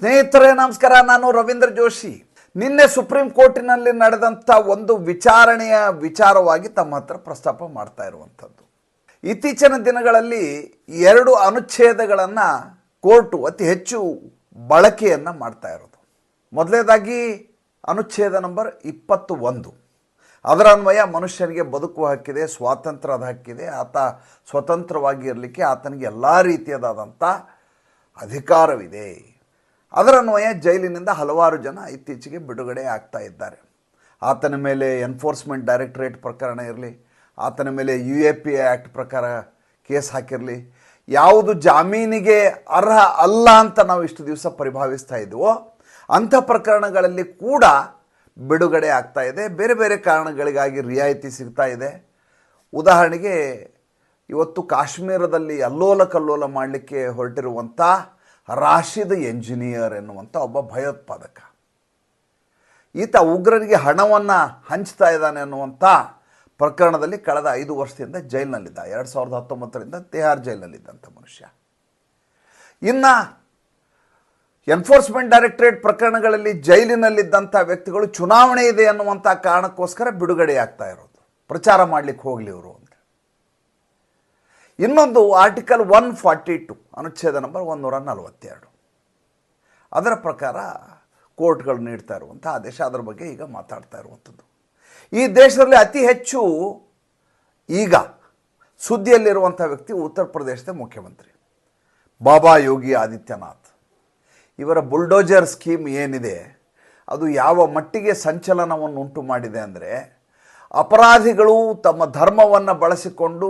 ಸ್ನೇಹಿತರೇ, ನಮಸ್ಕಾರ. ನಾನು ರವೀಂದ್ರ ಜೋಶಿ. ನಿನ್ನೆ ಸುಪ್ರೀಂ ಕೋರ್ಟಿನಲ್ಲಿ ನಡೆದಂಥ ಒಂದು ವಿಚಾರಣೆಯ ವಿಚಾರವಾಗಿ ತಮ್ಮ ಹತ್ರ ಪ್ರಸ್ತಾಪ ಮಾಡ್ತಾ ಇರುವಂಥದ್ದು. ಇತ್ತೀಚಿನ ದಿನಗಳಲ್ಲಿ ಎರಡು ಅನುಚ್ಛೇದಗಳನ್ನು ಕೋರ್ಟು ಅತಿ ಹೆಚ್ಚು ಬಳಕೆಯನ್ನು ಮಾಡ್ತಾ ಇರೋದು. ಮೊದಲನೇದಾಗಿ ಅನುಚ್ಛೇದ ನಂಬರ್ ಇಪ್ಪತ್ತು ಒಂದು. ಅದರ ಅನ್ವಯ ಮನುಷ್ಯನಿಗೆ ಬದುಕುವ ಹಕ್ಕಿದೆ ಸ್ವಾತಂತ್ರ್ಯದ ಹಕ್ಕಿದೆ. ಆತ ಸ್ವತಂತ್ರವಾಗಿ ಇರಲಿಕ್ಕೆ ಆತನಿಗೆ ಎಲ್ಲ ರೀತಿಯದಾದಂಥ ಅಧಿಕಾರವಿದೆ. ಅದರ ಅನ್ವಯ ಜೈಲಿನಿಂದ ಹಲವಾರು ಜನ ಇತ್ತೀಚೆಗೆ ಬಿಡುಗಡೆ ಆಗ್ತಾ ಇದ್ದಾರೆ. ಆತನ ಮೇಲೆ ಎನ್ಫೋರ್ಸ್ಮೆಂಟ್ ಡೈರೆಕ್ಟರೇಟ್ ಪ್ರಕರಣ ಇರಲಿ, ಆತನ ಮೇಲೆ ಯು ಎ ಪಿ ಆ್ಯಕ್ಟ್ ಪ್ರಕಾರ ಕೇಸ್ ಹಾಕಿರಲಿ, ಯಾವುದು ಜಾಮೀನಿಗೆ ಅರ್ಹ ಅಲ್ಲ ಅಂತ ನಾವು ಇಷ್ಟು ದಿವಸ ಪರಿಭಾವಿಸ್ತಾ ಇದ್ವೋ, ಅಂಥ ಪ್ರಕರಣಗಳಲ್ಲಿ ಕೂಡ ಬಿಡುಗಡೆ ಆಗ್ತಾ ಇದೆ. ಬೇರೆ ಬೇರೆ ಕಾರಣಗಳಿಗಾಗಿ ರಿಯಾಯಿತಿ ಸಿಗ್ತಾ ಇದೆ. ಉದಾಹರಣೆಗೆ, ಇವತ್ತು ಕಾಶ್ಮೀರದಲ್ಲಿ ಅಲ್ಲೋಲ ಕಲ್ಲೋಲ ಮಾಡಲಿಕ್ಕೆ ಹೊರಟಿರುವಂಥ ರಾಶಿದ್ ಎಂಜಿನಿಯರ್ ಎನ್ನುವಂಥ ಒಬ್ಬ ಭಯೋತ್ಪಾದಕ. ಈತ ಉಗ್ರರಿಗೆ ಹಣವನ್ನು ಹಂಚ್ತಾ ಇದ್ದಾನೆ ಅನ್ನುವಂಥ ಪ್ರಕರಣದಲ್ಲಿ ಕಳೆದ ಐದು ವರ್ಷದಿಂದ ಜೈಲಿನಲ್ಲಿದ್ದ. ಎರಡು ಸಾವಿರದ ಹತ್ತೊಂಬತ್ತರಿಂದ ತಿಹಾರ್ ಜೈಲಿನಲ್ಲಿದ್ದಂಥ ಮನುಷ್ಯ. ಇನ್ನು ಎನ್ಫೋರ್ಸ್ಮೆಂಟ್ ಡೈರೆಕ್ಟರೇಟ್ ಪ್ರಕರಣಗಳಲ್ಲಿ ಜೈಲಿನಲ್ಲಿದ್ದಂಥ ವ್ಯಕ್ತಿಗಳು ಚುನಾವಣೆ ಇದೆ ಅನ್ನುವಂಥ ಕಾರಣಕ್ಕೋಸ್ಕರ ಬಿಡುಗಡೆ ಆಗ್ತಾ ಇರೋದು. ಪ್ರಚಾರ ಮಾಡಲಿಕ್ಕೆ ಹೋಗಲಿ ಇವರು ಇನ್ನೊಂದು ಆರ್ಟಿಕಲ್ ಒನ್ ಫಾರ್ಟಿ ಟು ಅನುಚ್ಛೇದ ನಂಬರ್ ಒಂದೂರ ನಲವತ್ತೆರಡು. ಅದರ ಪ್ರಕಾರ ಕೋರ್ಟ್ಗಳು ನೀಡ್ತಾ ಇರುವಂಥ ಆದೇಶ, ಅದರ ಬಗ್ಗೆ ಈಗ ಮಾತಾಡ್ತಾ ಇರುವಂಥದ್ದು. ಈ ದೇಶದಲ್ಲಿ ಅತಿ ಹೆಚ್ಚು ಈಗ ಸುದ್ದಿಯಲ್ಲಿರುವಂಥ ವ್ಯಕ್ತಿ ಉತ್ತರ ಪ್ರದೇಶದ ಮುಖ್ಯಮಂತ್ರಿ. ಬಾಬಾ ಯೋಗಿ ಆದಿತ್ಯನಾಥ್. ಇವರ ಬುಲ್ಡೋಜರ್ ಸ್ಕೀಮ್ ಏನಿದೆ, ಅದು ಯಾವ ಮಟ್ಟಿಗೆ ಸಂಚಲನವನ್ನು ಉಂಟು ಮಾಡಿದೆ ಅಂದರೆ, ಅಪರಾಧಿಗಳು ತಮ್ಮ ಧರ್ಮವನ್ನು ಬಳಸಿಕೊಂಡು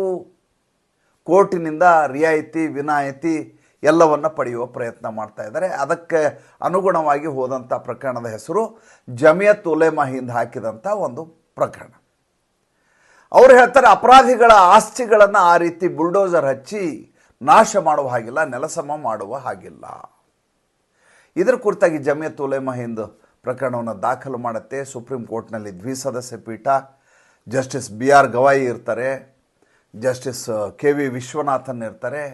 ಕೋರ್ಟಿನಿಂದ ರಿಯಾಯಿತಿ, ವಿನಾಯಿತಿ ಎಲ್ಲವನ್ನು ಪಡೆಯುವ ಪ್ರಯತ್ನ ಮಾಡ್ತಾ ಇದ್ದಾರೆ. ಅದಕ್ಕೆ ಅನುಗುಣವಾಗಿ ಹೋದಂಥ ಪ್ರಕರಣದ ಹೆಸರು ಜಮಿಯತ್ ಉಲೇಮಾ ಹಿಂದೆ ಹಾಕಿದಂಥ ಒಂದು ಪ್ರಕರಣ. ಅವ್ರು ಹೇಳ್ತಾರೆ, ಅಪರಾಧಿಗಳ ಆಸ್ತಿಗಳನ್ನು ಆ ರೀತಿ ಬುಲ್ಡೋಸರ್ ಹಚ್ಚಿ ನಾಶ ಮಾಡುವ ಹಾಗಿಲ್ಲ, ನೆಲಸಮ ಮಾಡುವ ಹಾಗಿಲ್ಲ. ಇದರ ಕುರಿತಾಗಿ ಜಮಿಯತ್ ಉಲೇಮಾ ಹಿಂದ್ ಪ್ರಕರಣವನ್ನು ದಾಖಲು ಮಾಡುತ್ತೆ. ಸುಪ್ರೀಂ ಕೋರ್ಟ್ನಲ್ಲಿ ದ್ವಿಸದಸ್ಯ ಪೀಠ, ಜಸ್ಟಿಸ್ ಬಿ ಆರ್ ಗವಾಯಿ ಇರ್ತಾರೆ. ಜಸ್ಟಿಸ್ ಕೆ ವಿ ವಿಶ್ವನಾಥನ್ ಇರ್ತಾರೆ.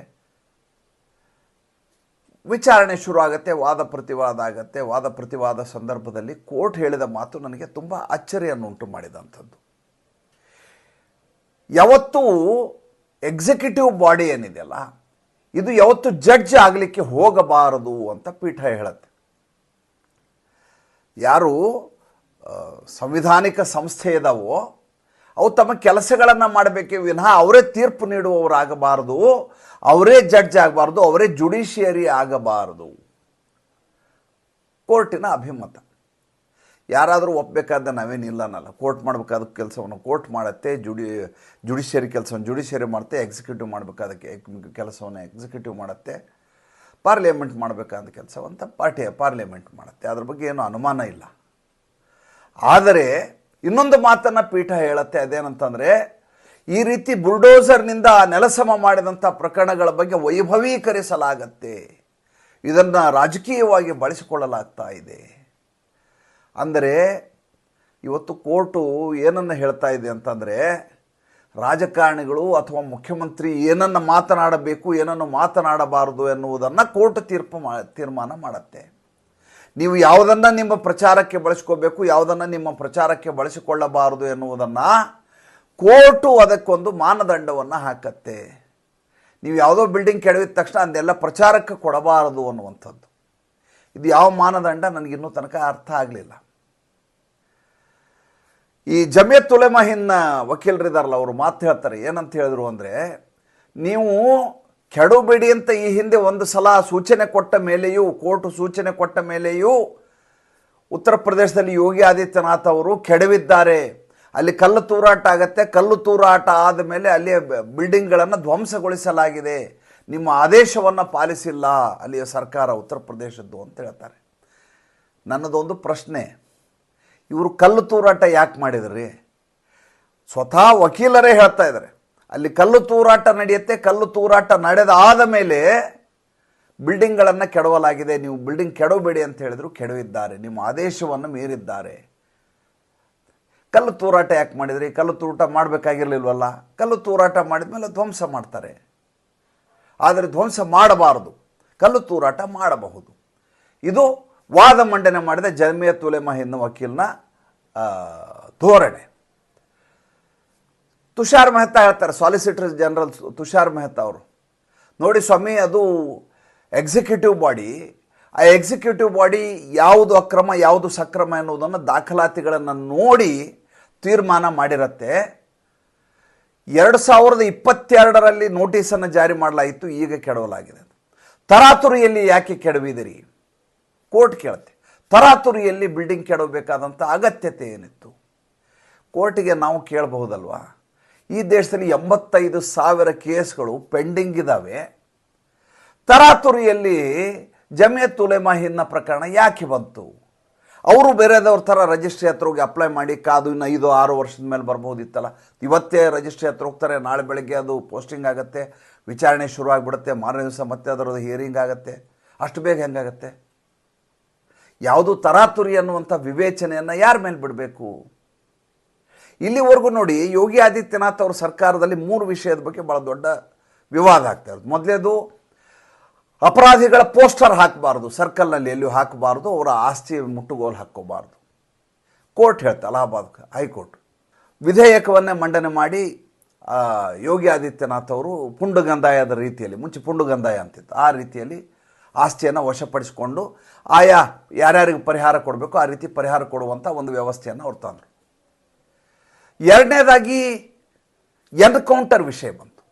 ವಿಚಾರಣೆ ಶುರು ಆಗುತ್ತೆ, ವಾದ ಪ್ರತಿವಾದ ಆಗುತ್ತೆ. ವಾದ ಪ್ರತಿವಾದ ಸಂದರ್ಭದಲ್ಲಿ ಕೋರ್ಟ್ ಹೇಳಿದ ಮಾತು ನನಗೆ ತುಂಬ ಅಚ್ಚರಿಯನ್ನು ಉಂಟು ಮಾಡಿದಂಥದ್ದು. ಯಾವತ್ತೂ ಎಕ್ಸಿಕ್ಯೂಟಿವ್ ಬಾಡಿ ಏನಿದೆಯಲ್ಲ, ಇದು ಯಾವತ್ತು ಜಡ್ಜ್ ಆಗಲಿಕ್ಕೆ ಹೋಗಬಾರದು ಅಂತ ಪೀಠ ಹೇಳುತ್ತೆ. ಯಾರು ಸಂವಿಧಾನಿಕ ಸಂಸ್ಥೆ ಇದಾವೋ ಅವು ತಮ್ಮ ಕೆಲಸಗಳನ್ನು ಮಾಡಬೇಕೆ ವಿನಃ ಅವರೇ ತೀರ್ಪು ನೀಡುವವರಾಗಬಾರದು, ಅವರೇ ಜಡ್ಜ್ ಆಗಬಾರ್ದು, ಅವರೇ ಜುಡಿಷಿಯರಿ ಆಗಬಾರದು. ಕೋರ್ಟಿನ ಅಭಿಮತ. ಯಾರಾದರೂ ಒಪ್ಪಬೇಕಾದ ನಾವೇನಿಲ್ಲನಲ್ಲ ಕೋರ್ಟ್ ಮಾಡಬೇಕಾದ ಕೆಲಸವನ್ನು ಕೋರ್ಟ್ ಮಾಡುತ್ತೆ, ಜುಡಿ, ಜುಡಿಷಿಯರಿ ಕೆಲಸವನ್ನು ಜುಡಿಷಿಯರಿ ಮಾಡುತ್ತೆ, ಎಕ್ಸಿಕ್ಯೂಟಿವ್ ಮಾಡಬೇಕಾದ ಕೆಲಸವನ್ನು ಎಕ್ಸಿಕ್ಯೂಟಿವ್ ಮಾಡುತ್ತೆ, ಪಾರ್ಲಿಮೆಂಟ್ ಮಾಡಬೇಕಾದ ಕೆಲಸವಂತ ಪಾರ್ಟಿ, ಪಾರ್ಲಿಮೆಂಟ್ ಮಾಡುತ್ತೆ. ಅದ್ರ ಬಗ್ಗೆ ಏನೂ ಅನುಮಾನ ಇಲ್ಲ. ಆದರೆ ಇನ್ನೊಂದು ಮಾತನ್ನು ಪೀಠ ಹೇಳುತ್ತೆ ಅದೇನಂತಂದರೆ, ಈ ರೀತಿ ಬುಲ್ಡೋಸರ್ನಿಂದ ನೆಲಸಮ ಮಾಡಿದಂಥ ಪ್ರಕರಣಗಳ ಬಗ್ಗೆ ವೈಭವೀಕರಿಸಲಾಗತ್ತೆ. ಇದನ್ನು ರಾಜಕೀಯವಾಗಿ ಬಳಸಿಕೊಳ್ಳಲಾಗ್ತಾ ಇದೆ. ಅಂದರೆ, ಇವತ್ತು ಕೋರ್ಟು ಏನನ್ನು ಹೇಳ್ತಾ ಇದೆ ಅಂತಂದರೆ, ರಾಜಕಾರಣಿಗಳು ಅಥವಾ ಮುಖ್ಯಮಂತ್ರಿ ಏನನ್ನು ಮಾತನಾಡಬೇಕು, ಏನನ್ನು ಮಾತನಾಡಬಾರದು ಎನ್ನುವುದನ್ನು ಕೋರ್ಟ್ ತೀರ್ಪು ಮಾ, ತೀರ್ಮಾನ ಮಾಡುತ್ತೆ. ನೀವು ಯಾವುದನ್ನು ನಿಮ್ಮ ಪ್ರಚಾರಕ್ಕೆ ಬಳಸ್ಕೋಬೇಕು, ಯಾವುದನ್ನು ನಿಮ್ಮ ಪ್ರಚಾರಕ್ಕೆ ಬಳಸಿಕೊಳ್ಳಬಾರದು ಎನ್ನುವುದನ್ನು ಕೋರ್ಟು ಅದಕ್ಕೊಂದು ಮಾನದಂಡವನ್ನು ಹಾಕತ್ತೆ. ನೀವು ಯಾವುದೋ ಬಿಲ್ಡಿಂಗ್ ಕೆಡವಿದ ತಕ್ಷಣ ಅದೆಲ್ಲ ಪ್ರಚಾರಕ್ಕೆ ಕೊಡಬಾರದು ಅನ್ನುವಂಥದ್ದು. ಇದು ಯಾವ ಮಾನದಂಡ ನನಗಿನ್ನೂ ತನಕ ಅರ್ಥ ಆಗಲಿಲ್ಲ. ಈ ಜಮಿಯತ್ ಉಲೆಮಹಿನ್ನ ವಕೀಲರಿದಾರಲ್ಲ, ಅವರು ಮಾತು ಹೇಳ್ತಾರೆ, ಏನಂತ ಹೇಳಿದ್ರು ಅಂದರೆ, ನೀವು ಕೆಡಬೇಡಿ ಅಂತ ಈ ಹಿಂದೆ ಒಂದು ಸಲ ಸೂಚನೆ ಕೊಟ್ಟ ಮೇಲೆಯೂ, ಕೋರ್ಟು ಸೂಚನೆ ಕೊಟ್ಟ ಮೇಲೆಯೂ ಉತ್ತರ ಪ್ರದೇಶದಲ್ಲಿ ಯೋಗಿ ಆದಿತ್ಯನಾಥ್ ಅವರು ಕೆಡವಿದ್ದಾರೆ. ಅಲ್ಲಿ ಕಲ್ಲು ತೂರಾಟ ಆಗತ್ತೆ. ಕಲ್ಲು ತೂರಾಟ ಆದ ಮೇಲೆ ಅಲ್ಲಿ ಬಿಲ್ಡಿಂಗ್ಗಳನ್ನು ಧ್ವಂಸಗೊಳಿಸಲಾಗಿದೆ. ನಿಮ್ಮ ಆದೇಶವನ್ನು ಪಾಲಿಸಿಲ್ಲ ಅಲ್ಲಿಯ ಸರ್ಕಾರ ಉತ್ತರ ಪ್ರದೇಶದ್ದು ಅಂತ ಹೇಳ್ತಾರೆ. ನನ್ನದೊಂದು ಪ್ರಶ್ನೆ. ಇವರು ಕಲ್ಲು ತೂರಾಟ ಯಾಕೆ ಮಾಡಿದ್ರಿ? ಸ್ವತಃ ವಕೀಲರೇ ಹೇಳ್ತಾ ಇದ್ದಾರೆ. ಅಲ್ಲಿ ಕಲ್ಲು ತೂರಾಟ ನಡೆಯುತ್ತೆ, ಕಲ್ಲು ತೂರಾಟ ನಡೆದಾದ ಮೇಲೆ ಬಿಲ್ಡಿಂಗ್ಗಳನ್ನು ಕೆಡವಲಾಗಿದೆ. ನೀವು ಬಿಲ್ಡಿಂಗ್ ಕೆಡವಬೇಡಿ ಅಂತ ಹೇಳಿದ್ರು ಕೆಡವಿದ್ದಾರೆ. ನಿಮ್ಮ ಆದೇಶವನ್ನು ಮೀರಿದ್ದಾರೆ. ಕಲ್ಲು ತೂರಾಟ ಯಾಕೆ ಮಾಡಿದ್ರಿ? ಕಲ್ಲು ತೂರಾಟ ಮಾಡಬೇಕಾಗಿರಲಿಲ್ವಲ್ಲ? ಕಲ್ಲು ತೂರಾಟ ಮಾಡಿದ ಮೇಲೆ ಧ್ವಂಸ ಮಾಡ್ತಾರೆ. ಆದರೆ ಧ್ವಂಸ ಮಾಡಬಾರದು. ಕಲ್ಲು ತೂರಾಟ ಮಾಡಬಹುದು. ಇದು ವಾದ ಮಂಡನೆ ಮಾಡಿದ ಜಮಿಯತ್ ಉಲೆಮಾ ಎನ್ನುವ ವಕೀಲನ ಧೋರಣೆ. ತುಷಾರ್ ಮೆಹ್ತಾ ಹೇಳ್ತಾರೆ ಸಾಲಿಸಿಟರ್ ಜನರಲ್ ತುಷಾರ್ ಮೆಹ್ತಾ ಅವರು. ನೋಡಿ ಸ್ವಾಮಿ, ಅದು ಎಕ್ಸಿಕ್ಯೂಟಿವ್ ಬಾಡಿ ಆ ಎಕ್ಸಿಕ್ಯೂಟಿವ್ ಬಾಡಿ ಯಾವುದು ಅಕ್ರಮ, ಯಾವುದು ಸಕ್ರಮ ಎನ್ನುವುದನ್ನು ದಾಖಲಾತಿಗಳನ್ನು ನೋಡಿ ತೀರ್ಮಾನ ಮಾಡಿರತ್ತೆ. ಎರಡು ಸಾವಿರದ ಇಪ್ಪತ್ತೆರಡರಲ್ಲಿ ನೋಟಿಸನ್ನು ಜಾರಿ ಮಾಡಲಾಯಿತು, ಈಗ ಕೆಡವಲಾಗಿದೆ ತರಾತುರಿಯಲ್ಲಿ ಯಾಕೆ ಕೆಡವಿದಿರಿ? ಕೋರ್ಟ್ ಕೇಳುತ್ತೆ. ತರಾತುರಿಯಲ್ಲಿ ಬಿಲ್ಡಿಂಗ್ ಕೆಡಬೇಕಾದಂಥ ಅಗತ್ಯತೆ ಏನಿತ್ತು? ಕೋರ್ಟಿಗೆ ನಾವು ಕೇಳಬಹುದಲ್ವಾ? ಈ ದೇಶದಲ್ಲಿ ಎಂಬತ್ತೈದು ಸಾವಿರ ಕೇಸ್ಗಳು ಪೆಂಡಿಂಗ್ ಇದ್ದಾವೆ ತರಾತುರಿಯಲ್ಲಿ ಜಮಿಯತ್ ಉಲೆಮಾ ಹಿನ್ನ ಪ್ರಕರಣ ಯಾಕೆ ಬಂತು? ಅವರು ಬೇರೆದವ್ರ ಥರ ರಿಜಿಸ್ಟ್ರಿ ಹತ್ರ ಹೋಗಿ ಅಪ್ಲೈ ಮಾಡಿ ಕಾದು ಇನ್ನು ಐದು, ಆರು ವರ್ಷದ ಮೇಲೆ ಬರ್ಬೋದಿತ್ತಲ್ಲ. ಇವತ್ತೇ ರಿಜಿಸ್ಟ್ರಿ ಹತ್ರ ಹೋಗ್ತಾರೆ, ನಾಳೆ ಬೆಳಗ್ಗೆ ಅದು ಪೋಸ್ಟಿಂಗ್ ಆಗುತ್ತೆ, ವಿಚಾರಣೆ ಶುರು ಆಗಿಬಿಡುತ್ತೆ ಮಾರನೇ ದಿವಸ ಮತ್ತೆ ಅದರದ್ದು ಹಿಯರಿಂಗ್ ಆಗುತ್ತೆ. ಅಷ್ಟು ಬೇಗ ಹೆಂಗಾಗತ್ತೆ? ಯಾವುದು ತರಾತುರಿ ಅನ್ನುವಂಥ ವಿವೇಚನೆಯನ್ನು ಯಾರ ಮೇಲೆ ಬಿಡಬೇಕು? ಇಲ್ಲಿವರೆಗೂ ನೋಡಿ ಯೋಗಿ ಆದಿತ್ಯನಾಥ್ ಅವ್ರ ಸರ್ಕಾರದಲ್ಲಿ ಮೂರು ವಿಷಯದ ಬಗ್ಗೆ ಭಾಳ ದೊಡ್ಡ ವಿವಾದ ಆಗ್ತಾ ಇರೋದು. ಮೊದಲೇದು, ಅಪರಾಧಿಗಳ ಪೋಸ್ಟರ್ ಹಾಕಬಾರ್ದು, ಸರ್ಕಲ್ನಲ್ಲಿ ಎಲ್ಲಿಯೂ ಹಾಕಬಾರ್ದು, ಅವರ ಆಸ್ತಿ ಮುಟ್ಟುಗೋಲು ಹಾಕ್ಕೋಬಾರ್ದು. ಕೋರ್ಟ್ ಹೇಳ್ತಾ ಅಲಹಾಬಾದ್ ಹೈಕೋರ್ಟ್. ವಿಧೇಯಕವನ್ನೇ ಮಂಡನೆ ಮಾಡಿ ಯೋಗಿ ಆದಿತ್ಯನಾಥ್ ಅವರು ಪುಂಡುಗಂದಾಯದ ರೀತಿಯಲ್ಲಿ, ಮುಂಚೆ ಪುಂಡುಗಂದಾಯ ಅಂತಿತ್ತು, ಆ ರೀತಿಯಲ್ಲಿ ಆಸ್ತಿಯನ್ನು ವಶಪಡಿಸಿಕೊಂಡು, ಆಯಾ ಯಾರ್ಯಾರಿಗೆ ಪರಿಹಾರ ಕೊಡಬೇಕು ಆ ರೀತಿ ಪರಿಹಾರ ಕೊಡುವಂಥ ಒಂದು ವ್ಯವಸ್ಥೆಯನ್ನು ಅವ್ರು ತಂದರು. ಎರಡನೇದಾಗಿ ಎನ್ಕೌಂಟರ್ ವಿಷಯ ಬಂತು.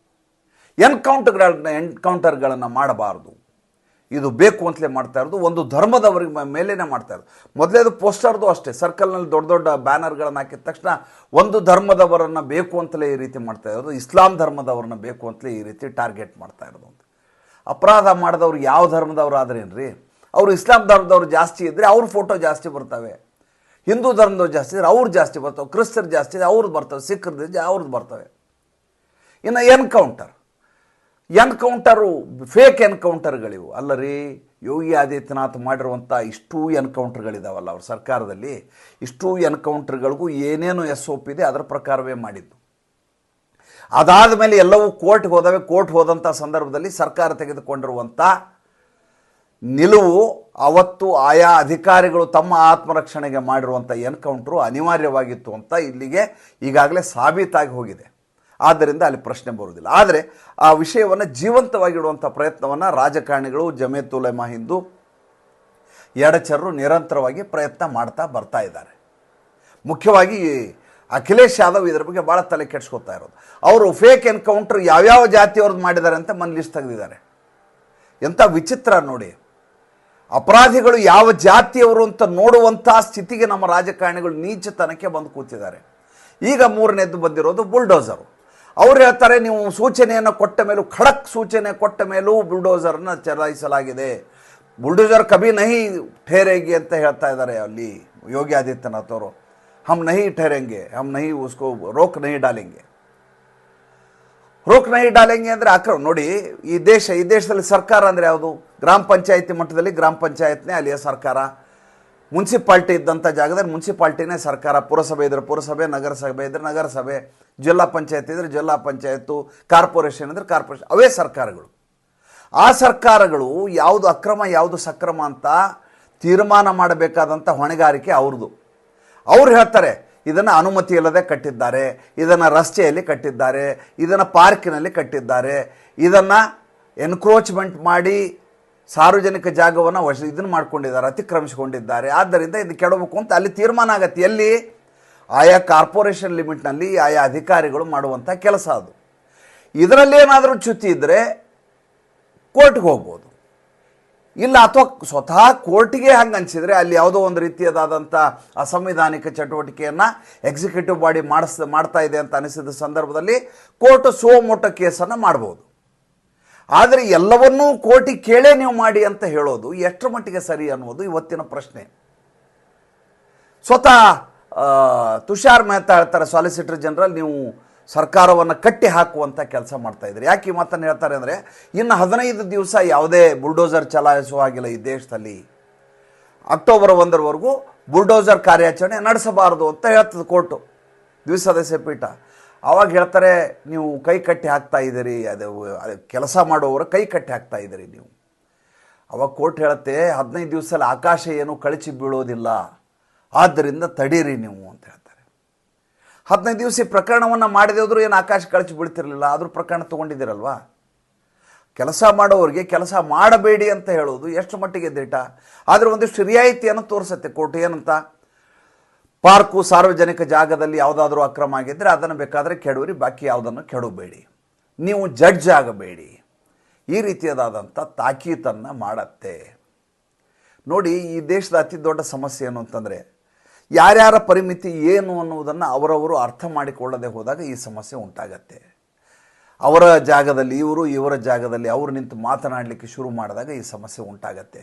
ಎನ್ಕೌಂಟರ್ಗಳನ್ನ, ಎನ್ಕೌಂಟರ್ಗಳನ್ನು ಮಾಡಬಾರ್ದು. ಇದು ಬೇಕು ಅಂತಲೇ ಮಾಡ್ತಾ ಇರೋದು. ಒಂದು ಧರ್ಮದವರಿಗೆ ಮೇಲೇ ಮಾಡ್ತಾ ಇರೋದು. ಮೊದಲೇದು ಪೋಸ್ಟರ್ದು ಅಷ್ಟೇ. ಸರ್ಕಲ್ನಲ್ಲಿ ದೊಡ್ಡ ದೊಡ್ಡ ಬ್ಯಾನರ್ಗಳನ್ನು ಹಾಕಿದ ತಕ್ಷಣ ಒಂದು ಧರ್ಮದವರನ್ನು ಬೇಕು ಅಂತಲೇ ಈ ರೀತಿ ಮಾಡ್ತಾ ಇರೋದು. ಇಸ್ಲಾಂ ಧರ್ಮದವ್ರನ್ನ ಬೇಕು ಅಂತಲೇ ಈ ರೀತಿ ಟಾರ್ಗೆಟ್ ಮಾಡ್ತಾ ಇರೋದು ಅಂತ. ಅಪರಾಧ ಮಾಡಿದವ್ರು ಯಾವ ಧರ್ಮದವ್ರು ರೀ ಅವರು ಇಸ್ಲಾಂ ಧರ್ಮದವ್ರು ಜಾಸ್ತಿ ಇದ್ದರೆ ಅವ್ರ ಫೋಟೋ ಜಾಸ್ತಿ ಬರ್ತವೆ. ಹಿಂದೂ ಧರ್ಮದವ್ರು ಜಾಸ್ತಿ ಇದ್ರೆ ಅವ್ರು ಜಾಸ್ತಿ ಬರ್ತವೆ, ಕ್ರಿಸ್ತರು ಜಾಸ್ತಿ ಇದ್ರೆ ಅವ್ರದ್ದು ಬರ್ತವೆ ಸಿಖ್ರದ್ದು ಅವ್ರದ್ದು ಬರ್ತವೆ. ಇನ್ನು ಎನ್ಕೌಂಟರ್. ಎನ್ಕೌಂಟರು ಫೇಕ್ ಎನ್ಕೌಂಟರ್ಗಳಿವು. ಅಲ್ಲ ರೀ ಯೋಗಿ ಆದಿತ್ಯನಾಥ್ ಮಾಡಿರುವಂಥ ಇಷ್ಟೂ ಎನ್ಕೌಂಟರ್ಗಳಿದಾವಲ್ಲ ಅವ್ರ ಸರ್ಕಾರದಲ್ಲಿ. ಇಷ್ಟೂ ಎನ್ಕೌಂಟರ್ಗಳಿಗೂ ಏನೇನು ಎಸ್ ಒ ಪಿ ಇದೆ, ಅದರ ಪ್ರಕಾರವೇ ಮಾಡಿದ್ದು. ಅದಾದ ಮೇಲೆ ಎಲ್ಲವೂ ಕೋರ್ಟ್ಗೆ ಹೋದವೆ, ಕೋರ್ಟ್ ಹೋದಂಥ ಸಂದರ್ಭದಲ್ಲಿ ಸರ್ಕಾರ ತೆಗೆದುಕೊಂಡಿರುವಂಥ ನಿಲುವು ಅವತ್ತು ಆಯಾ ಅಧಿಕಾರಿಗಳು ತಮ್ಮ ಆತ್ಮರಕ್ಷಣೆಗೆ ಮಾಡಿರುವಂಥ ಎನ್ಕೌಂಟ್ರು ಅನಿವಾರ್ಯವಾಗಿತ್ತು ಅಂತ ಇಲ್ಲಿಗೆ ಈಗಾಗಲೇ ಸಾಬೀತಾಗಿ ಹೋಗಿದೆ. ಆದ್ದರಿಂದ ಅಲ್ಲಿ ಪ್ರಶ್ನೆ ಬರುವುದಿಲ್ಲ. ಆದರೆ ಆ ವಿಷಯವನ್ನು ಜೀವಂತವಾಗಿಡುವಂಥ ಪ್ರಯತ್ನವನ್ನು ರಾಜಕಾರಣಿಗಳು ಜಮೇತ್ ಉಲೆಮಾ ಹಿಂದೂ ಎಡಚರರು ನಿರಂತರವಾಗಿ ಪ್ರಯತ್ನ ಮಾಡ್ತಾ ಬರ್ತಾ ಇದ್ದಾರೆ. ಮುಖ್ಯವಾಗಿ ಅಖಿಲೇಶ್ ಯಾದವ್ ಇದರ ಬಗ್ಗೆ ಭಾಳ ತಲೆ ಕೆಡ್ಸ್ಕೊತಾ ಇರೋದು. ಅವರು ಫೇಕ್ ಎನ್ಕೌಂಟರ್ ಯಾವ್ಯಾವ ಜಾತಿಯವ್ರದ್ದು ಮಾಡಿದ್ದಾರೆ ಅಂತ ಮನ್ ಲಿಸ್ಟ್ ತೆಗೆದಿದ್ದಾರೆ. ಎಂಥ ವಿಚಿತ್ರ ನೋಡಿ. ಅಪರಾಧಿಗಳು ಯಾವ ಜಾತಿಯವರು ಅಂತ ನೋಡುವಂಥ ಸ್ಥಿತಿಗೆ ನಮ್ಮ ರಾಜಕಾರಣಿಗಳು ನೀಚತನಕ್ಕೆ ಬಂದು ಕೂತಿದ್ದಾರೆ. ಈಗ ಮೂರನೇದ್ದು ಬಂದಿರೋದು ಬುಲ್ಡೋಸರು. ಅವ್ರು ಹೇಳ್ತಾರೆ, ನೀವು ಸೂಚನೆಯನ್ನು ಕೊಟ್ಟ ಮೇಲೂ, ಖಡಕ್ ಸೂಚನೆ ಕೊಟ್ಟ ಮೇಲೂ ಬುಲ್ಡೋಸರ್ನ ಚಲಾಯಿಸಲಾಗಿದೆ. ಬುಲ್ಡೋಸರ್ ಕಭಿ ನಹಿ ಠೇರೆಗೆ ಅಂತ ಹೇಳ್ತಾ ಇದ್ದಾರೆ ಅಲ್ಲಿ, ಯೋಗಿ ಆದಿತ್ಯನಾಥ್ ಅವರು. ಹಮ್ ನಹಿ ಠೇರೆಂಗೆ, ಹಮ್ ನಹಿ ಉಸ್ಕೋ, ರೋಕ್ ನಹಿ ಡಾಲೆಂಗೆ. ರೋಕ್ ನಹಿ ಡಾಲೆಂಗೆ ಅಂದರೆ ಅಕ್ರಮ ನೋಡಿ, ಈ ದೇಶ, ಈ ದೇಶದಲ್ಲಿ ಸರ್ಕಾರ ಅಂದರೆ ಯಾವುದು? ಗ್ರಾಮ ಪಂಚಾಯತಿ ಮಟ್ಟದಲ್ಲಿ ಗ್ರಾಮ ಪಂಚಾಯತ್ನೇ ಅಲ್ಲಿಯ ಸರ್ಕಾರ. ಮುನ್ಸಿಪಾಲ್ಟಿ ಇದ್ದಂಥ ಜಾಗದಲ್ಲಿ ಮುನ್ಸಿಪಾಲ್ಟಿನೇ ಸರ್ಕಾರ. ಪುರಸಭೆ ಇದ್ರೆ ಪುರಸಭೆ, ನಗರಸಭೆ ಇದ್ರೆ ನಗರಸಭೆ, ಜಿಲ್ಲಾ ಪಂಚಾಯತ್ ಇದ್ರೆ ಜಿಲ್ಲಾ ಪಂಚಾಯತ್ತು, ಕಾರ್ಪೊರೇಷನ್ ಅಂದ್ರೆ ಕಾರ್ಪೊರೇಷನ್, ಅವೇ ಸರ್ಕಾರಗಳು. ಆ ಸರ್ಕಾರಗಳು ಯಾವುದು ಅಕ್ರಮ, ಯಾವುದು ಸಕ್ರಮ ಅಂತ ತೀರ್ಮಾನ ಮಾಡಬೇಕಾದಂಥ ಹೊಣೆಗಾರಿಕೆ ಅವ್ರದ್ದು. ಅವ್ರು ಹೇಳ್ತಾರೆ ಇದನ್ನು ಅನುಮತಿ ಇಲ್ಲದೆ ಕಟ್ಟಿದ್ದಾರೆ, ಇದನ್ನು ರಸ್ತೆಯಲ್ಲಿ ಕಟ್ಟಿದ್ದಾರೆ, ಇದನ್ನು ಪಾರ್ಕಿನಲ್ಲಿ ಕಟ್ಟಿದ್ದಾರೆ, ಇದನ್ನು ಎನ್ಕ್ರೋಚ್ಮೆಂಟ್ ಮಾಡಿ ಸಾರ್ವಜನಿಕ ಜಾಗವನ್ನು ವಶ, ಇದನ್ನು ಮಾಡ್ಕೊಂಡಿದ್ದಾರೆ, ಅತಿಕ್ರಮಿಸಿಕೊಂಡಿದ್ದಾರೆ. ಆದ್ದರಿಂದ ಇದು ಕೆಡಬೇಕು ಅಂತ ಅಲ್ಲಿ ತೀರ್ಮಾನ ಆಗತ್ತೆ. ಎಲ್ಲಿ? ಆಯಾ ಕಾರ್ಪೊರೇಷನ್ ಲಿಮಿಟ್ನಲ್ಲಿ ಆಯಾ ಅಧಿಕಾರಿಗಳು ಮಾಡುವಂಥ ಕೆಲಸ ಅದು. ಇದರಲ್ಲಿ ಏನಾದರೂ ಚ್ಯುತಿ ಇದ್ದರೆ ಕೋರ್ಟ್ಗೆ ಹೋಗ್ಬೋದು. ಇಲ್ಲ, ಅಥವಾ ಸ್ವತಃ ಕೋರ್ಟಿಗೆ ಹಂಗೆ ಅನಿಸಿದರೆ ಅಲ್ಲಿ ಯಾವುದೋ ಒಂದು ರೀತಿಯದಾದಂಥ ಅಸಂವಿಧಾನಿಕ ಚಟುವಟಿಕೆಯನ್ನು ಎಕ್ಸಿಕ್ಯೂಟಿವ್ ಬಾಡಿ ಮಾಡಿಸ್, ಮಾಡ್ತಾ ಇದೆ ಅಂತ ಅನಿಸಿದ ಸಂದರ್ಭದಲ್ಲಿ ಕೋರ್ಟ್ ಸೋಮೋಟ ಕೇಸನ್ನು ಮಾಡ್ಬೋದು. ಆದರೆ ಎಲ್ಲವನ್ನೂ ಕೋರ್ಟಿಗೆ ಕೇಳೇ ನೀವು ಮಾಡಿ ಅಂತ ಹೇಳೋದು ಎಷ್ಟರ ಮಟ್ಟಿಗೆ ಸರಿ ಅನ್ನೋದು ಇವತ್ತಿನ ಪ್ರಶ್ನೆ. ಸ್ವತಃ ತುಷಾರ್ ಮೆಹ್ತಾ ಹೇಳ್ತಾರೆ ಸಾಲಿಸಿಟರ್ ಜನರಲ್ ನೀವು ಸರ್ಕಾರವನ್ನು ಕಟ್ಟಿ ಹಾಕುವಂಥ ಕೆಲಸ ಮಾಡ್ತಾ ಇದ್ರಿ. ಯಾಕೆ ಈ ಮಾತನ್ನು ಹೇಳ್ತಾರೆ ಅಂದರೆ, ಇನ್ನು ಹದಿನೈದು ದಿವಸ ಯಾವುದೇ ಬುಲ್ಡೋಸರ್ ಚಲಾಯಿಸುವ ಹಾಗಿಲ್ಲ ಈ ದೇಶದಲ್ಲಿ. ಅಕ್ಟೋಬರ್ ಒಂದರವರೆಗೂ ಬುಲ್ಡೋಸರ್ ಕಾರ್ಯಾಚರಣೆ ನಡೆಸಬಾರದು ಅಂತ ಹೇಳ್ತದೆ ಕೋರ್ಟು ದ್ವಿಸದಸ್ಯ ಪೀಠ. ಆವಾಗ ಹೇಳ್ತಾರೆ, ನೀವು ಕೈ ಕಟ್ಟಿ ಹಾಕ್ತಾ ಇದ್ದೀರಿ ಅದು ಕೆಲಸ ಮಾಡುವವರು ಕೈ ಕಟ್ಟಿ ಹಾಕ್ತಾ ಇದ್ದೀರಿ ನೀವು. ಅವಾಗ ಕೋರ್ಟ್ ಹೇಳುತ್ತೆ, ಹದಿನೈದು ದಿವಸದಲ್ಲಿ ಆಕಾಶ ಏನು ಕಳಚಿ ಬೀಳೋದಿಲ್ಲ. ಆದ್ದರಿಂದ ತಡೀರಿ ನೀವು ಅಂತ ಹೇಳ್ತಾರೆ. ಹದಿನೈದು ದಿವಸ ಪ್ರಕರಣವನ್ನು ಮಾಡದೇ ಹೋದರೂ ಏನು ಆಕಾಶ ಕಳಚಿ ಬೀಳ್ತಿರಲಿಲ್ಲ. ಆದರೂ ಪ್ರಕರಣ ತೊಗೊಂಡಿದ್ದೀರಲ್ವಾ? ಕೆಲಸ ಮಾಡೋರಿಗೆ ಕೆಲಸ ಮಾಡಬೇಡಿ ಅಂತ ಹೇಳೋದು ಎಷ್ಟು ಮಟ್ಟಿಗೆ ದಿಟ ಆದರೆ ಒಂದಿಷ್ಟು ರಿಯಾಯಿತಿಯನ್ನು ತೋರಿಸುತ್ತೆ ಕೋರ್ಟ್. ಏನಂತ? ಪಾರ್ಕು ಸಾರ್ವಜನಿಕ ಜಾಗದಲ್ಲಿ ಯಾವುದಾದ್ರೂ ಅಕ್ರಮ ಆಗಿದ್ದರೆ ಅದನ್ನು ಬೇಕಾದರೆ ಕೆಡುವರಿ ಬಾಕಿ ಯಾವುದನ್ನು ಕೆಡಬೇಡಿ. ನೀವು ಜಡ್ಜ್ ಆಗಬೇಡಿ. ಈ ರೀತಿಯದಾದಂಥ ತಾಕೀತನ್ನು ಮಾಡತ್ತೆ. ನೋಡಿ, ಈ ದೇಶದ ಅತಿ ದೊಡ್ಡ ಸಮಸ್ಯೆ ಏನು ಅಂತಂದರೆ ಯಾರ್ಯಾರ ಪರಿಮಿತಿ ಏನು ಅನ್ನುವುದನ್ನು ಅವರವರು ಅರ್ಥ ಮಾಡಿಕೊಳ್ಳದೆ ಹೋದಾಗ ಈ ಸಮಸ್ಯೆ ಉಂಟಾಗತ್ತೆ. ಅವರ ಜಾಗದಲ್ಲಿ ಇವರು, ಇವರ ಜಾಗದಲ್ಲಿ ಅವರು ನಿಂತು ಮಾತನಾಡಲಿಕ್ಕೆ ಶುರು ಮಾಡಿದಾಗ ಈ ಸಮಸ್ಯೆ ಉಂಟಾಗತ್ತೆ.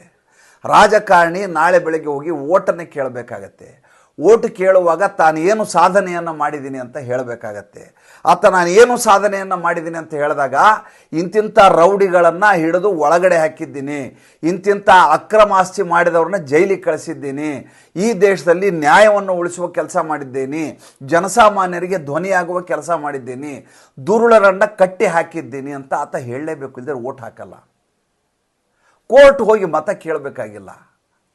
ರಾಜಕಾರಣಿ ನಾಳೆ ಬೆಳಗ್ಗೆ ಹೋಗಿ ಓಟನ್ನೇ ಕೇಳಬೇಕಾಗತ್ತೆ. ಓಟ್ ಕೇಳುವಾಗ ತಾನು ಏನು ಸಾಧನೆಯನ್ನು ಮಾಡಿದ್ದೀನಿ ಅಂತ ಹೇಳಬೇಕಾಗತ್ತೆ. ಆತ ನಾನು ಏನು ಸಾಧನೆಯನ್ನು ಮಾಡಿದ್ದೀನಿ ಅಂತ ಹೇಳಿದಾಗ, ಇಂತಿಂಥ ರೌಡಿಗಳನ್ನು ಹಿಡಿದು ಒಳಗಡೆ ಹಾಕಿದ್ದೀನಿ. ಇಂತಿಂಥ ಅಕ್ರಮಾಸ್ತಿ ಮಾಡಿದವ್ರನ್ನ ಜೈಲಿಗೆ ಕಳಿಸಿದ್ದೀನಿ. ಈ ದೇಶದಲ್ಲಿ ನ್ಯಾಯವನ್ನು ಉಳಿಸುವ ಕೆಲಸ ಮಾಡಿದ್ದೀನಿ. ಜನಸಾಮಾನ್ಯರಿಗೆ ಧ್ವನಿಯಾಗುವ ಕೆಲಸ ಮಾಡಿದ್ದೀನಿ. ದುರುಳರನ್ನ ಕಟ್ಟಿ ಹಾಕಿದ್ದೀನಿ ಅಂತ ಆತ ಹೇಳಲೇಬೇಕು ಇಲ್ಲದೆ ಓಟ್ ಹಾಕಲ್ಲ. ಕೋರ್ಟ್ ಹೋಗಿ ಮತ ಕೇಳಬೇಕಾಗಿಲ್ಲ.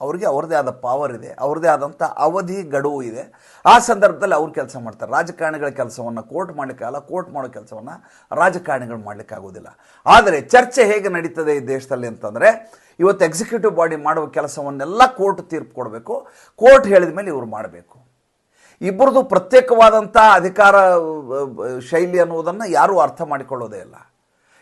ಅವ್ರಿಗೆ ಅವ್ರದ್ದೇ ಆದ ಪವರ್ ಇದೆ, ಅವ್ರದ್ದೇ ಆದಂಥ ಅವಧಿ ಗಡುವು ಇದೆ. ಆ ಸಂದರ್ಭದಲ್ಲಿ ಅವ್ರು ಕೆಲಸ ಮಾಡ್ತಾರೆ. ರಾಜಕಾರಣಿಗಳ ಕೆಲಸವನ್ನು ಕೋರ್ಟ್ ಮಾಡಲಿಕ್ಕಾಗಲ್ಲ ಕೋರ್ಟ್ ಮಾಡೋ ಕೆಲಸವನ್ನು ರಾಜಕಾರಣಿಗಳು ಮಾಡಲಿಕ್ಕಾಗೋದಿಲ್ಲ ಆದರೆ ಚರ್ಚೆ ಹೇಗೆ ನಡೀತದೆ ಈ ದೇಶದಲ್ಲಿ ಅಂತಂದರೆ, ಇವತ್ತು ಎಕ್ಸಿಕ್ಯೂಟಿವ್ ಬಾಡಿ ಮಾಡುವ ಕೆಲಸವನ್ನೆಲ್ಲ ಕೋರ್ಟ್ ತೀರ್ಪು ಕೊಡಬೇಕು, ಕೋರ್ಟ್ ಹೇಳಿದ ಮೇಲೆ ಇವರು ಮಾಡಬೇಕು. ಇಬ್ಬರದು ಪ್ರತ್ಯೇಕವಾದಂಥ ಅಧಿಕಾರ, ಶೈಲಿ ಅನ್ನುವುದನ್ನು ಯಾರೂ ಅರ್ಥ ಮಾಡಿಕೊಳ್ಳೋದೇ ಇಲ್ಲ.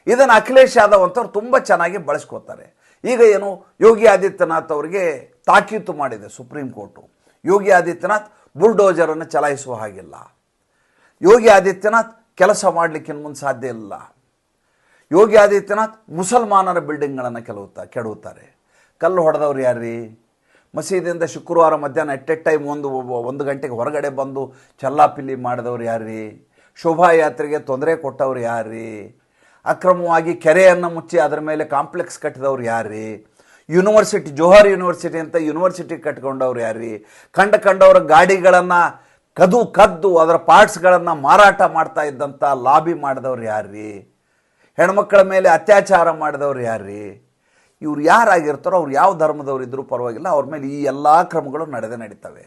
ಇದನ್ನು ಅಖಿಲೇಶ್ ಯಾದವ್ ಅಂತವ್ರು ತುಂಬ ಚೆನ್ನಾಗಿ ಬಳಸ್ಕೋತಾರೆ. ಈಗ ಏನು? ಯೋಗಿ ಆದಿತ್ಯನಾಥ್ ಅವರಿಗೆ ತಾಕೀತು ಮಾಡಿದೆ ಸುಪ್ರೀಂ ಕೋರ್ಟು. ಯೋಗಿ ಆದಿತ್ಯನಾಥ್ ಬುಲ್ಡೋಜರನ್ನು ಚಲಾಯಿಸುವ ಹಾಗಿಲ್ಲ. ಯೋಗಿ ಆದಿತ್ಯನಾಥ್ ಕೆಲಸ ಮಾಡಲಿಕ್ಕೆ ಮುಂದೆ ಸಾಧ್ಯ ಇಲ್ಲ. ಯೋಗಿ ಆದಿತ್ಯನಾಥ್ ಮುಸಲ್ಮಾನರ ಬಿಲ್ಡಿಂಗ್ಗಳನ್ನು ಕೆಲವುತ್ತಾ ಕೆಡುತ್ತಾರೆ ಕಲ್ಲು ಹೊಡೆದವ್ರು ಯಾರ್ರೀ ಮಸೀದಿಯಿಂದ ಶುಕ್ರವಾರ ಮಧ್ಯಾಹ್ನ ಎಟ್ ಎಟ್ ಟೈಮ್ ಒಂದು ಒಂದು ಗಂಟೆಗೆ ಹೊರಗಡೆ ಬಂದು ಚಲ್ಲಾಪಿಲ್ಲಿ ಮಾಡಿದವ್ರು ಯಾರ್ರೀ ಶೋಭಾಯಾತ್ರೆಗೆ ತೊಂದರೆ ಕೊಟ್ಟವ್ರು ಯಾರ್ರೀ ಅಕ್ರಮವಾಗಿ ಕೆರೆಯನ್ನು ಮುಚ್ಚಿ ಅದರ ಮೇಲೆ ಕಾಂಪ್ಲೆಕ್ಸ್ ಕಟ್ಟಿದವ್ರು ಯಾರ್ರೀ? ಯೂನಿವರ್ಸಿಟಿ, ಜೋಹರ್ ಯೂನಿವರ್ಸಿಟಿ ಅಂತ ಯೂನಿವರ್ಸಿಟಿ ಕಟ್ಕೊಂಡವ್ರು ಯಾರ್ರೀ? ಕಂಡ ಕಂಡವರ ಗಾಡಿಗಳನ್ನು ಕದು ಕದ್ದು ಅದರ ಪಾರ್ಟ್ಸ್ಗಳನ್ನು ಮಾರಾಟ ಮಾಡ್ತಾ ಇದ್ದಂಥ ಲಾಬಿ ಮಾಡಿದವ್ರು ಯಾರ್ರೀ? ಹೆಣ್ಮಕ್ಳ ಮೇಲೆ ಅತ್ಯಾಚಾರ ಮಾಡಿದವ್ರು ಯಾರ್ರೀ? ಇವ್ರು ಯಾರಾಗಿರ್ತಾರೋ, ಅವ್ರು ಯಾವ ಧರ್ಮದವ್ರು ಇದ್ದರೂ ಪರವಾಗಿಲ್ಲ, ಅವ್ರ ಮೇಲೆ ಈ ಎಲ್ಲ ಕ್ರಮಗಳು ನಡೆದೇ ನಡೀತವೆ.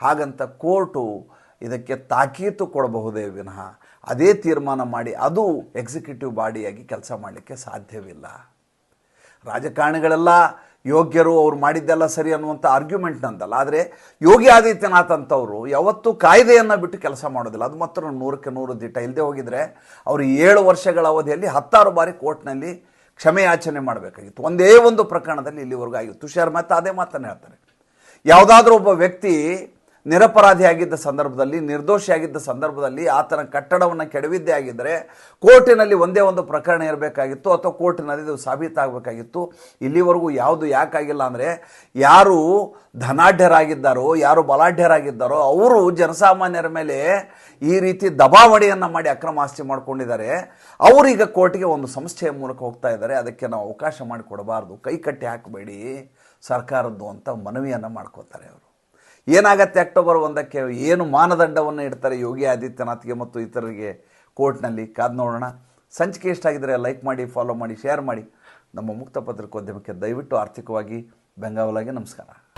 ಹಾಗಂತ ಕೋರ್ಟು ಇದಕ್ಕೆ ತಾಕೀತು ಕೊಡಬಹುದೇ ವಿನಃ ಅದೇ ತೀರ್ಮಾನ ಮಾಡಿ ಅದು ಎಕ್ಸಿಕ್ಯೂಟಿವ್ ಬಾಡಿಯಾಗಿ ಕೆಲಸ ಮಾಡಲಿಕ್ಕೆ ಸಾಧ್ಯವಿಲ್ಲ. ರಾಜಕಾರಣಿಗಳೆಲ್ಲ ಯೋಗ್ಯರು ಅವ್ರು ಮಾಡಿದ್ದೆಲ್ಲ ಸರಿ ಅನ್ನುವಂಥ ಆರ್ಗ್ಯುಮೆಂಟ್ ನಂದಲ್ಲ. ಆದರೆ ಯೋಗಿ ಆದಿತ್ಯನಾಥ್ ಅಂತವರು ಯಾವತ್ತೂ ಕಾಯ್ದೆಯನ್ನು ಬಿಟ್ಟು ಕೆಲಸ ಮಾಡೋದಿಲ್ಲ. ಅದು ಮಾತ್ರ ನೂರಕ್ಕೆ ನೂರು ದಿಟ್ಟ. ಇಲ್ಲದೆ ಹೋಗಿದರೆ ಅವರು ಏಳು ವರ್ಷಗಳ ಅವಧಿಯಲ್ಲಿ ಹತ್ತಾರು ಬಾರಿ ಕೋರ್ಟ್ನಲ್ಲಿ ಕ್ಷಮೆಯಾಚನೆ ಮಾಡಬೇಕಾಗಿತ್ತು. ಒಂದೇ ಒಂದು ಪ್ರಕರಣದಲ್ಲಿ ಇಲ್ಲಿವರೆಗೂ ಆಗಿತ್ತು. ತುಷಾರ್ ಮೆಹ್ತಾ ಅದೇ ಮಾತನ್ನು ಹೇಳ್ತಾರೆ. ಯಾವುದಾದ್ರೂ ಒಬ್ಬ ವ್ಯಕ್ತಿ ನಿರಪರಾಧಿಯಾಗಿದ್ದ ಸಂದರ್ಭದಲ್ಲಿ, ನಿರ್ದೋಷಿಯಾಗಿದ್ದ ಸಂದರ್ಭದಲ್ಲಿ ಆತನ ಕಟ್ಟಡವನ್ನು ಕೆಡವಿದ್ದೇ ಆಗಿದ್ದರೆ ಕೋರ್ಟಿನಲ್ಲಿ ಒಂದೇ ಒಂದು ಪ್ರಕರಣ ಇರಬೇಕಾಗಿತ್ತು ಅಥವಾ ಕೋರ್ಟಿನಲ್ಲಿ ಇದು ಸಾಬೀತಾಗಬೇಕಾಗಿತ್ತು. ಇಲ್ಲಿವರೆಗೂ ಯಾವುದು ಯಾಕಾಗಿಲ್ಲ ಅಂದರೆ, ಯಾರು ಧನಾಢ್ಯರಾಗಿದ್ದಾರೋ, ಯಾರು ಬಲಾಢ್ಯರಾಗಿದ್ದಾರೋ, ಅವರು ಜನಸಾಮಾನ್ಯರ ಮೇಲೆ ಈ ರೀತಿ ದಬಾವಣೆಯನ್ನು ಮಾಡಿ ಅಕ್ರಮ ಆಸ್ತಿ ಮಾಡಿಕೊಂಡಿದ್ದಾರೆ. ಅವರೀಗ ಕೋರ್ಟ್ಗೆ ಒಂದು ಸಂಸ್ಥೆಯ ಮೂಲಕ ಹೋಗ್ತಾ ಇದ್ದಾರೆ. ಅದಕ್ಕೆ ನಾವು ಅವಕಾಶ ಮಾಡಿಕೊಡಬಾರ್ದು. ಕೈ ಕಟ್ಟಿ ಹಾಕಬೇಡಿ. ಸರ್ಕಾರದ್ದು ಅಂತ ಮನವಿಯನ್ನು ಮಾಡ್ಕೋತಾರೆ ಅವರು. ಏನಾಗತ್ತೆ ಅಕ್ಟೋಬರ್ ಒಂದಕ್ಕೆ? ಏನು ಮಾನದಂಡವನ್ನು ಇಡ್ತಾರೆ ಯೋಗಿ ಆದಿತ್ಯನಾಥ್ಗೆ ಮತ್ತು ಇತರರಿಗೆ ಕೋರ್ಟ್ನಲ್ಲಿ? ಕಾದು ನೋಡೋಣ. ಸಂಚಿಕೆ ಇಷ್ಟಾಗಿದ್ದರೆ ಲೈಕ್ ಮಾಡಿ, ಫಾಲೋ ಮಾಡಿ, ಶೇರ್ ಮಾಡಿ. ನಮ್ಮ ಮುಕ್ತ ಪತ್ರಿಕೋದ್ಯಮಕ್ಕೆ ದಯವಿಟ್ಟು ಆರ್ಥಿಕವಾಗಿ ಬೆಂಗಾವಲಾಗಿ ನಮಸ್ಕಾರ.